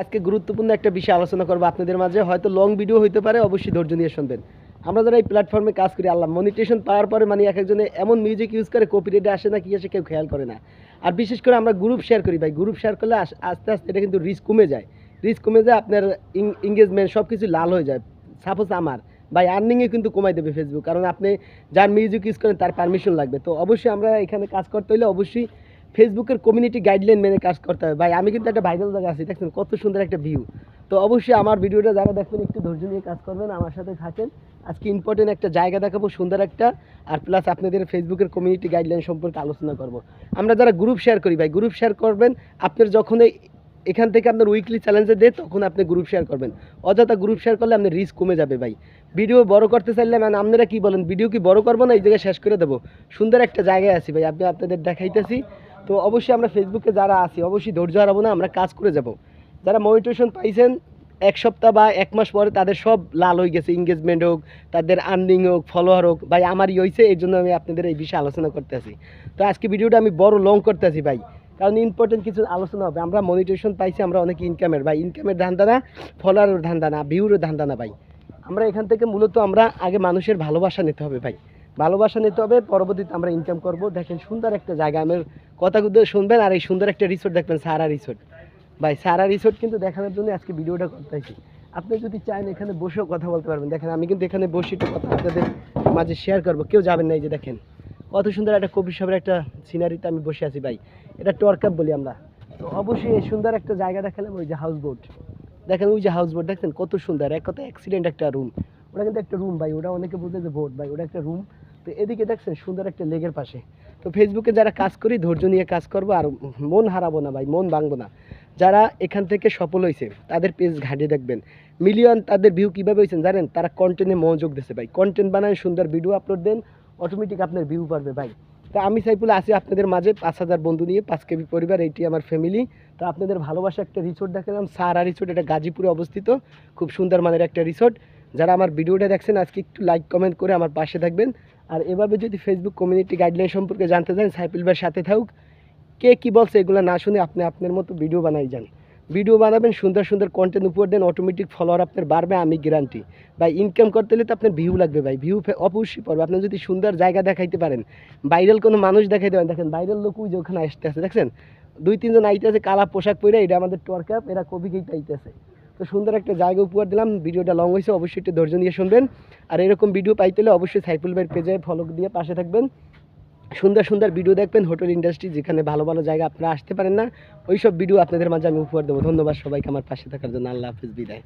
আজকে গুরুত্বপূর্ণ একটা বিষয় আলোচনা করব আপনাদের মাঝে। হয়তো লং ভিডিও হইতে পারে, অবশ্যই ধৈর্য নিয়ে শুনবেন। আমরা যারা এই প্ল্যাটফর্মে কাজ করি, আল্লাহ মনিটেশন পাওয়ার পরে মানে এক একজনে এমন মিউজিক ইউজ করে কপিরাইটে আসে না কি আসে কেউ খেয়াল করে না। আর বিশেষ করে আমরা গ্রুপ শেয়ার করি ভাই। গ্রুপ শেয়ার করলে আস্তে আস্তে এটা কিন্তু রিস্ক কমে যায়। রিস্ক কমে যায়, আপনার এঙ্গেজমেন্ট সব কিছু লাল হয়ে যায়। সাপোজ আমার, ভাই আর্নিংয়ে কিন্তু কমাই দেবে ফেসবুক কারণ আপনি যার মিউজিক ইউজ করেন, তার পারমিশন লাগবে। তো অবশ্যই আমরা এখানে কাজ করতে হলে অবশ্যই ফেসবুকের কমিউনিটি গাইডলাইন মেনে কাজ করতে হবে। ভাই, আমি কিন্তু একটা ভাইরাল জায়গা আছি, দেখছেন? কত সুন্দর একটা ভিউ তো অবশ্যই আমার ভিডিওটা যারা দেখবেন, একটু ধৈর্য নিয়ে কাজ করবেন, আমার সাথে থাকেন। আজকে ইম্পর্টেন্ট একটা জায়গা দেখাবো, সুন্দর একটা। আর প্লাস আপনাদের ফেসবুকের কমিউনিটি গাইডলাইন সম্পর্কে আলোচনা করব। আমরা যারা গ্রুপ শেয়ার করি, ভাই গ্রুপ শেয়ার করবেন, আপনার যখন এখান থেকে আপনার উইকলি চ্যালেঞ্জে দেয়, তখন আপনি গ্রুপ শেয়ার করবেন। অযথা গ্রুপ শেয়ার করলে আপনার রিস্ক কমে যাবে, ভাই। ভিডিও বড় করতে চাইলে মানে আপনারা কি বলেন, ভিডিও কি বড় করব না এই জায়গায় শেষ করে দেবো? সুন্দর একটা জায়গায় আছি, ভাই। আপনি আপনাদের দেখাইতেছি। তো অবশ্যই আমরা ফেসবুকে যারা আছি, অবশ্যই ধৈর্য হারাবো না, আমরা কাজ করে যাব। যারা মনিটেশন পাইছেন, এক সপ্তাহ বা এক মাস পরে তাদের সব লাল হয়ে গেছে এঙ্গেজমেন্ট হোক, তাদের আর্নিং হোক ফলোয়ার হোক, ভাই আমারই হয়েছে এই জন্য আমি আপনাদের এই বিষয়ে আলোচনা করতে আছি। তো আজকে ভিডিওটা আমি বড় লং করতে আছি ভাই, কারণ ইম্পর্টেন্ট কিছু আলোচনা হবে। আমরা মনিটেশন পাইছি, আমরা অনেক ইনকামের ভাই ইনকামের ধান্দা না ফলোয়ারের ধান্দা না ভিউরের ধান্দা না ভাই। আমরা এখান থেকে মূলত আমরা আগে মানুষের ভালোবাসা নিতে হবে ভাই। ভালোবাসা নিতে হবে, পরবর্তীতে আমরা ইনকাম করব। দেখেন সুন্দর একটা জায়গা, আমার কথাগুলো শুনবেন আর এই সুন্দর একটা রিসোর্ট দেখবেন, সারা রিসোর্ট ভাই, সারা রিসোর্ট কিন্তু দেখানোর জন্য আজকে ভিডিওটা করতেছি। আপনি যদি চান এখানে বসেও কথা বলতে পারবেন। দেখেন, আমি কিন্তু এখানে বসে একটু কথা আপনাদের মাঝে শেয়ার করব। কেউ যাবেন না এই যে দেখেন। কত সুন্দর একটা কবি সাহেবের একটা সিনারিতে আমি বসে আছি ভাই। এটা টর্কাপ বলি আমরা। তো অবশ্যই এই সুন্দর একটা জায়গা দেখালাম, ওই যে হাউস বোট দেখেন, ওই যে হাউস বোট দেখছেন? কত সুন্দর। এক কথা অ্যাক্সিডেন্ট একটা রুম ওটা কিন্তু একটা রুম ভাই। ওটা অনেকে বুঝে যে বোট ভাই। ওটা একটা রুম তো এদিকে দেখছেন, সুন্দর একটা লেগের পাশে। তো ফেসবুকে যারা কাজ করি, ধৈর্য নিয়ে কাজ করব আর মন হারাবো না ভাই, মন ভাঙবো না। যারা এখান থেকে সফল হয়েছে তাদের পেজ ঘাটিয়ে দেখবেন। মিলিয়ন তাদের ভিউ কীভাবে হয়েছেন জানেন? তারা কন্টেন্টে মনোযোগ দিচ্ছে ভাই। কন্টেন্ট বানায় সুন্দর ভিডিও আপলোড দেন অটোমেটিক আপনার ভিউ পারবে ভাই। তো আমি সাইফুল আসি আপনাদের মাঝে, পাঁচ হাজার বন্ধু নিয়ে, পাঁচ কেবি পরিবার এইটি আমার ফ্যামিলি তো আপনাদের ভালোবাসা একটা রিসোর্ট দেখালাম, সারা রিসোর্ট এটা গাজীপুরে অবস্থিত। খুব সুন্দর মানের একটা রিসোর্ট যারা আমার ভিডিওটা দেখছেন, আজকে একটু লাইক কমেন্ট করে আমার পাশে থাকবেন। আর এভাবে যদি ফেসবুক কমিউনিটি গাইডলাইন সম্পর্কে জানতে চান, সাইফুল ভাইয়ের সাথে থাকুক। কে কি বলছে এগুলো না শুনে আপনি আপনার মতো ভিডিও বানাই যান। ভিডিও বানাবেন, সুন্দর সুন্দর কন্টেন্ট উপর দেন অটোমেটিক ফলোয়ার আপনার বাড়বে, আমি গ্যারান্টি ভাই ইনকাম করতে হলে তো আপনার ভিউ লাগবে ভাই ভিউ অবশ্যই পড়বে। আপনি যদি সুন্দর জায়গা দেখাইতে পারেন ভাইরাল কোনো মানুষ দেখাইতে পারেন, দেখেন ভাইরাল লোক ওই যে ওখানে আসতে আছে দেখছেন? দুই তিনজন আইতেছে, কালা পোশাক পরে এটা আমাদের টোয়ার কাপ এরা কবি খেতে আইতেছে। তো সুন্দর একটা জায়গা উপহার দিলাম। ভিডিওটা লং হয়েছে, অবশ্যই একটু ধৈর্য নিয়ে শুনবেন। আর এরকম ভিডিও পাইতে হলে অবশ্যই সাইফুল ভাইয়ের পেজে ফলো দিয়ে পাশে থাকবেন। সুন্দর সুন্দর ভিডিও দেখবেন হোটেল ইন্ডাস্ট্রি যেখানে ভালো ভালো জায়গা আপনারা আসতে পারেন না, ওইসব ভিডিও আপনাদের মাঝে আমি উপহার দেবো। ধন্যবাদ সবাইকে আমার পাশে থাকার জন্য। আল্লাহ হাফিজ, বিদায়।